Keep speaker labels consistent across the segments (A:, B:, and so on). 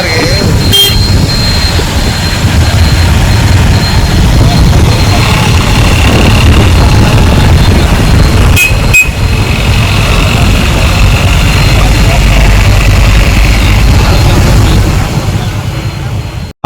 A: largue. ¿eh?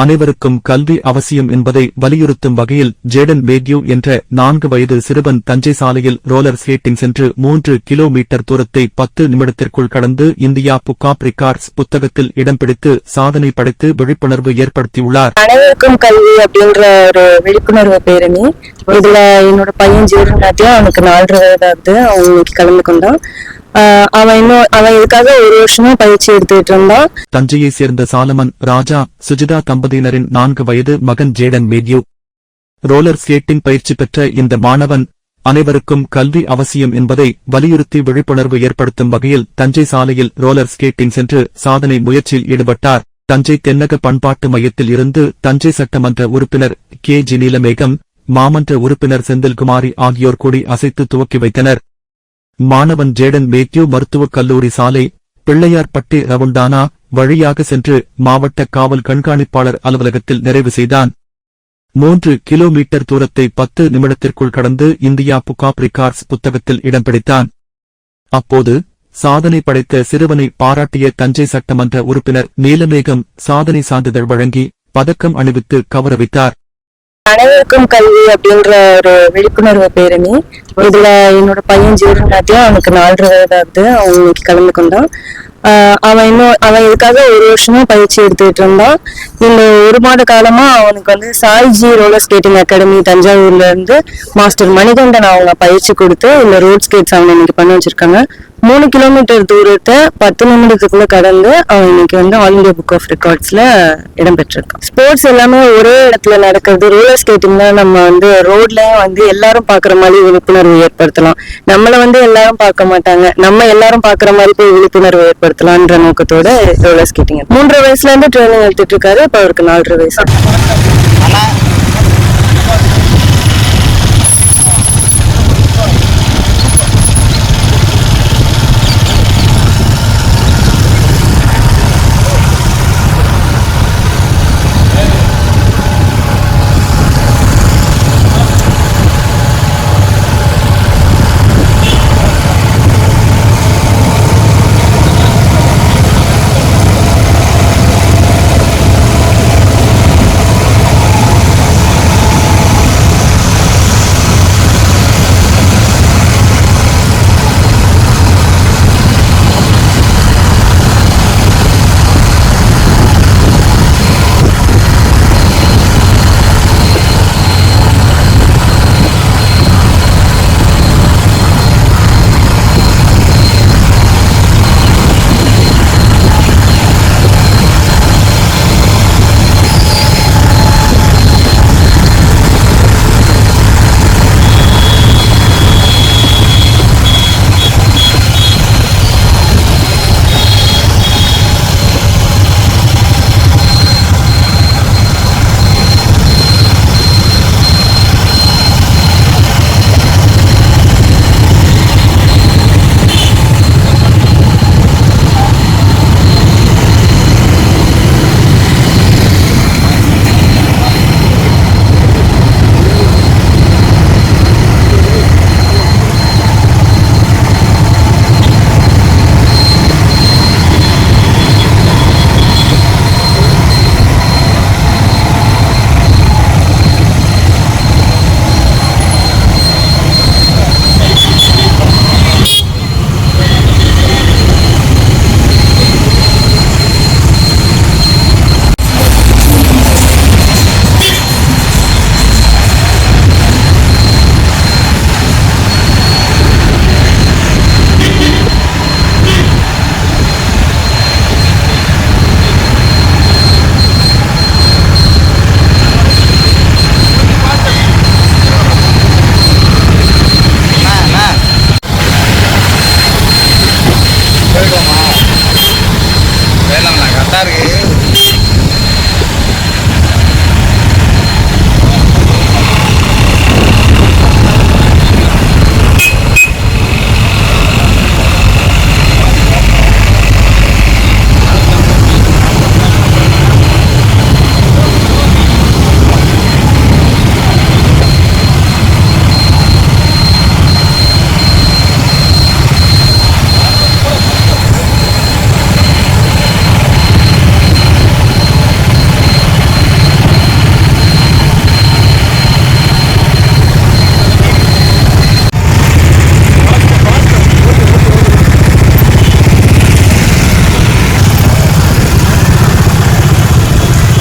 B: அனைவருக்கும் கல்வி அவசியம் என்பதை வலியுறுத்தும் வகையில் ஜேடன் மேத்யூ என்ற நான்கு வயது சிறுவன் தஞ்சை சாலையில் ரோலர் ஸ்கேட்டிங் சென்று மூன்று கிலோமீட்டர் தூரத்தை பத்து நிமிடத்திற்குள் கடந்து இந்தியா புக்காப் ரிகார்ட்ஸ் புத்தகத்தில் இடம் பிடித்து சாதனை படைத்து விழிப்புணர்வு ஏற்படுத்தியுள்ளார்.
C: அனைவருக்கும் கல்வி அப்படின்ற ஒரு விழிப்புணர்வு பேரணி. இதுல என்னோட பையன் ஜீரநாத்தியா அவனுக்கு நாலரை வயதாகுது. அவன் இன்னைக்கு கலந்து கொண்டான். அவன் இன்னும் அவன் இதுக்காக ஒரு வருஷமா பயிற்சி எடுத்துட்டு இருந்தான்.
B: தஞ்சையை சேர்ந்த சாலமன் ராஜா சுஜிதா தம்பதியினரின் நான்கு வயது மகன் ஜேடன் மேத்யூ. ரோலர் ஸ்கேட்டிங் பயிற்சி பெற்ற இந்த மாணவன் அனைவருக்கும் கல்வி அவசியம் என்பதை வலியுறுத்தி விழிப்புணர்வு ஏற்படுத்தும் வகையில் தஞ்சை சாலையில் ரோலர் ஸ்கேட்டிங் சென்று சாதனை முயற்சியில் ஈடுபட்டார். தஞ்சை தென்னக பண்பாட்டு மையத்தில் இருந்து தஞ்சை சட்டமன்ற உறுப்பினர் கே. ஜி. நீலமேகம் மாமன்ற உறுப்பினர் செந்தில்குமாரி ஆகியோர் கூடி அசைத்து துவக்கி வைத்தனர். மாணவன் ஜேடன் மேத்யூ மருத்துவக் கல்லூரி சாலை பிள்ளையார்பட்டி ரவுண்டானா வழியாக சென்று மாவட்ட காவல் கண்காணிப்பாளர் அலுவலகத்தில் நிறைவு செய்தான். மூன்று கிலோமீட்டர் தூரத்தை பத்து நிமிடத்திற்குள் கடந்து இந்தியா புகாப் ஆப் ரிகார்ட்ஸ் புத்தகத்தில் இடம் பிடித்தான். அப்போது சாதனை படைத்த சிறுவனை பாராட்டிய தஞ்சை சட்டமன்ற உறுப்பினர் நீலமேகம் சாதனை சான்றிதழ் வழங்கி பதக்கம் அணிவித்து கௌரவித்தார்.
C: அனைவருக்கும் கல்வி அப்படின்ற ஒரு விழிப்புணர்வு பேரணி. இதுல என்னோட பையன் ஜீரநாத்தியா அவனுக்கு நாலரை வயதாகுது. அவன் இன்னைக்கு கலந்து கொண்டான். அவன் இன்னும் அவன் இதுக்காக ஒரு வருஷமா பயிற்சி எடுத்துட்டு இருந்தான்? இந்த ஒரு மாத காலமா அவனுக்கு வந்து சாய்ஜி ரோலர் ஸ்கேட்டிங் அகாடமி தஞ்சாவூர்ல இருந்து மாஸ்டர் மணிகண்டன் அவங்க பயிற்சி கொடுத்து இந்த ரோட் ஸ்கேட்ஸ் அவனை இன்னைக்கு பண்ணி வச்சிருக்காங்க. மூணு கிலோமீட்டர் தூரத்தை பத்து நிமிடத்துக்குள்ள கடந்து அவன் இன்னைக்கு வந்து ஆல் இண்டியா புக் ஆஃப் ரெக்கார்ட்ஸ்ல இடம்பெற்றிருக்கான். ஸ்போர்ட்ஸ் எல்லாமே ஒரே இடத்துல நடக்கிறது. ரோலர் தான் நம்ம வந்து ரோட்லயும் வந்து எல்லாரும் பாக்குற மாதிரி விழிப்புணர்வு ஏற்படுத்தலாம். நம்மள வந்து எல்லாரும் பார்க்க மாட்டாங்க. நம்ம எல்லாரும் பாக்குற மாதிரி போய் விழிப்புணர்வு ஏற்படுத்தலாம்ன்ற நோக்கத்தோட ரோலர் ஸ்கேட்டிங் மூன்றரை வயசுல இருந்து ட்ரைனிங் எடுத்துட்டு இருக்காரு. இப்ப அவருக்கு நாலரை வயசு.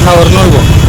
A: நான் ஒரு நூல் போகும்